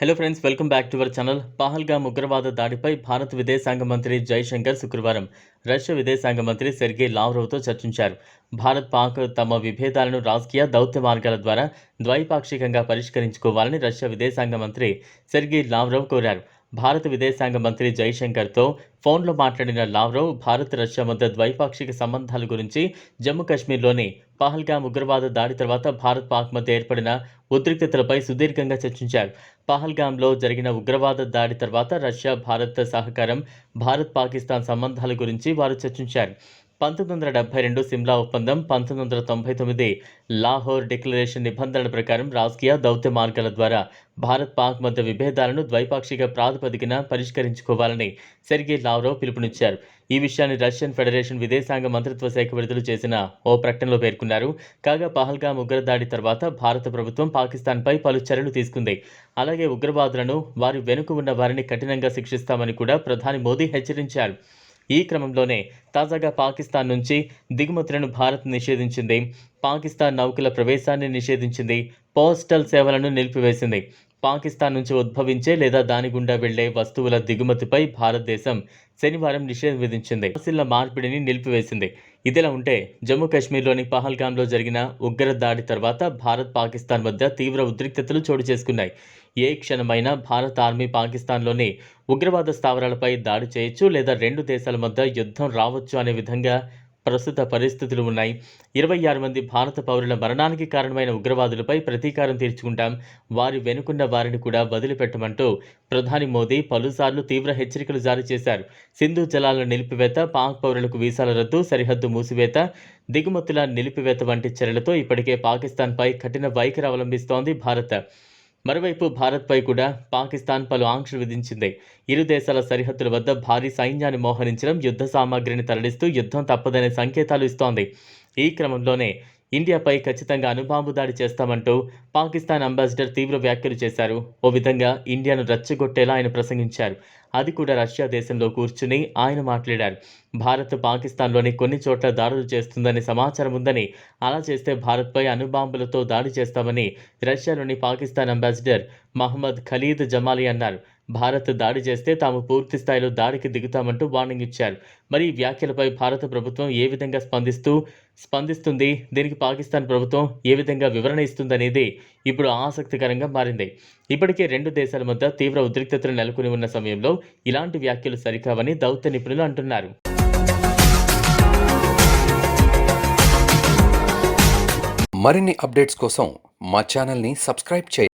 Hello friends welcome back to our channel Pahalgam ఉగ్రవాద దాడిపై భారత విదేశాంగ మంత్రి జైశంకర్ శుక్రవారం రష్యా విదేశాంగ మంత్రి సెర్గే లావ్రోవ్తో చర్చించారు భారత్ పాక్ తమ విభేదాలను రాజకీయ దౌత్య మార్గాల ద్వారా ద్వైపాక్షికంగా పరిష్కరించుకోవాలని రష్యా విదేశాంగ మంత్రి సెర్గే లావ్రోవ్ కోరారు. భారత విదేశాంగ మంత్రి జైశంకర్తో ఫోన్లో మాట్లాడిన లావ్రోవ్ భారత్ రష్యా మధ్య ద్వైపాక్షిక సంబంధాల గురించి జమ్మూ కాశ్మీర్లోని పహల్గామ్ ఉగ్రవాద దాడి తర్వాత భారత్ పాక్ మధ్య ఏర్పడిన ఉద్రిక్తతలపై సుదీర్ఘంగా చర్చించారు. పహల్గామ్లో జరిగిన ఉగ్రవాద దాడి తర్వాత రష్యా భారత్ సహకారం భారత్ పాకిస్తాన్ సంబంధాల గురించి వారు చర్చించారు. పంతొమ్మిది వందల డెబ్బై రెండు సిమ్లా ఒప్పందం పంతొమ్మిది వందల తొంభై తొమ్మిది లాహోర్ డిక్లరేషన్ నిబంధనల ప్రకారం రాజకీయ దౌత్య మార్గాల ద్వారా భారత్ పాక్ మధ్య విభేదాలను ద్వైపాక్షిక ప్రాతిపదికన పరిష్కరించుకోవాలని సెర్గే లావ్రో పిలుపునిచ్చారు. ఈ విషయాన్ని రష్యన్ ఫెడరేషన్ విదేశాంగ మంత్రిత్వ శాఖ విడుదల చేసిన ఓ ప్రకటనలో పేర్కొన్నారు. కాగా పహల్గామ్ ఉగ్రదాడి తర్వాత భారత ప్రభుత్వం పాకిస్తాన్పై పలు చర్యలు తీసుకుంది. అలాగే ఉగ్రవాదులను వారి వెనుక ఉన్న వారిని కఠినంగా శిక్షిస్తామని కూడా ప్రధాని మోదీ హెచ్చరించారు. ఈ క్రమంలోనే తాజాగా పాకిస్తాన్ నుంచి దిగుమతులను భారత్ నిషేధించింది. పాకిస్తాన్ నౌకల ప్రవేశాన్ని నిషేధించింది. పోస్టల్ సేవలను నిలిపివేసింది. పాకిస్తాన్ నుంచి ఉద్భవించే లేదా దాని గుండా వెళ్ళే వస్తువుల దిగుమతిపై భారతదేశం శనివారం నిషేధం విధించింది. ఆసిల్ల మార్పిడిని నిలిపివేసింది. ఇదిలా ఉంటే జమ్మూ కాశ్మీర్లోని పహల్గామ్లో జరిగిన ఉగ్ర దాడి తర్వాత భారత్ పాకిస్తాన్ మధ్య తీవ్ర ఉద్రిక్తతలు చోటు చేసుకున్నాయి. ఏ క్షణమైనా భారత ఆర్మీ పాకిస్తాన్లోని ఉగ్రవాద స్థావరాలపై దాడి చేయొచ్చు లేదా రెండు దేశాల మధ్య యుద్ధం రావచ్చు అనే విధంగా ప్రస్తుత పరిస్థితులు ఉన్నాయి. ఇరవై ఆరు మంది భారత పౌరుల మరణానికి కారణమైన ఉగ్రవాదులపై ప్రతీకారం తీర్చుకుంటాం. వారి వెనుకున్న వారిని కూడా వదిలిపెట్టమంటూ ప్రధాని మోదీ పలుసార్లు తీవ్ర హెచ్చరికలు జారీ చేశారు. సింధు జలాల నిలిపివేత పాక్ పౌరులకు వీసాల రద్దు సరిహద్దు మూసివేత దిగుమతుల నిలిపివేత వంటి చర్యలతో ఇప్పటికే పాకిస్తాన్పై కఠిన వైఖరి అవలంబిస్తోంది భారత్. మరోవైపు భారత్పై కూడా పాకిస్తాన్ పలు ఆంక్షలు విధించింది. ఇరు దేశాల సరిహద్దుల వద్ద భారీ సైన్యాన్ని మోహరించడం యుద్ధ సామాగ్రిని తరలిస్తూ యుద్ధం తప్పదనే సంకేతాలు ఇస్తోంది. ఈ క్రమంలోనే ఇండియాపై ఖచ్చితంగా అణుబాంబు దాడి చేస్తామంటూ పాకిస్తాన్ అంబాసిడర్ తీవ్ర వ్యాఖ్యలు చేశారు. ఓ విధంగా ఇండియాను రెచ్చగొట్టేలా ఆయన ప్రసంగించారు. అది కూడా రష్యా దేశంలో కూర్చుని ఆయన మాట్లాడారు. భారత్ పాకిస్తాన్లోని కొన్ని చోట్ల దాడులు చేస్తుందనే సమాచారం ఉందని అలా చేస్తే భారత్పై అణుబాంబులతో దాడి చేస్తామని రష్యాలోని పాకిస్తాన్ అంబాసిడర్ మహమ్మద్ ఖలీద్ జమాలి అన్నారు. భారత్ దాడి చేస్తే తాము పూర్తి స్థాయిలో దాడికి దిగుతామంటూ వార్నింగ్ ఇచ్చారు. మరి ఈ వ్యాఖ్యలపై భారత ప్రభుత్వం ఏ విధంగా స్పందిస్తూ స్పందిస్తుంది? దీనికి పాకిస్తాన్ ప్రభుత్వం ఏ విధంగా వివరణ ఇస్తుందనేది ఇప్పుడు ఆసక్తికరంగా మారింది. ఇప్పటికే రెండు దేశాల మధ్య తీవ్ర ఉద్రిక్తతలు నెలకొని ఉన్న సమయంలో ఇలాంటి వ్యాఖ్యలు సరికావని దౌత్య నిపుణులు అంటున్నారు. మరిన్ని అప్డేట్స్ కోసం మా ఛానల్ని సబ్స్క్రైబ్ చేయండి.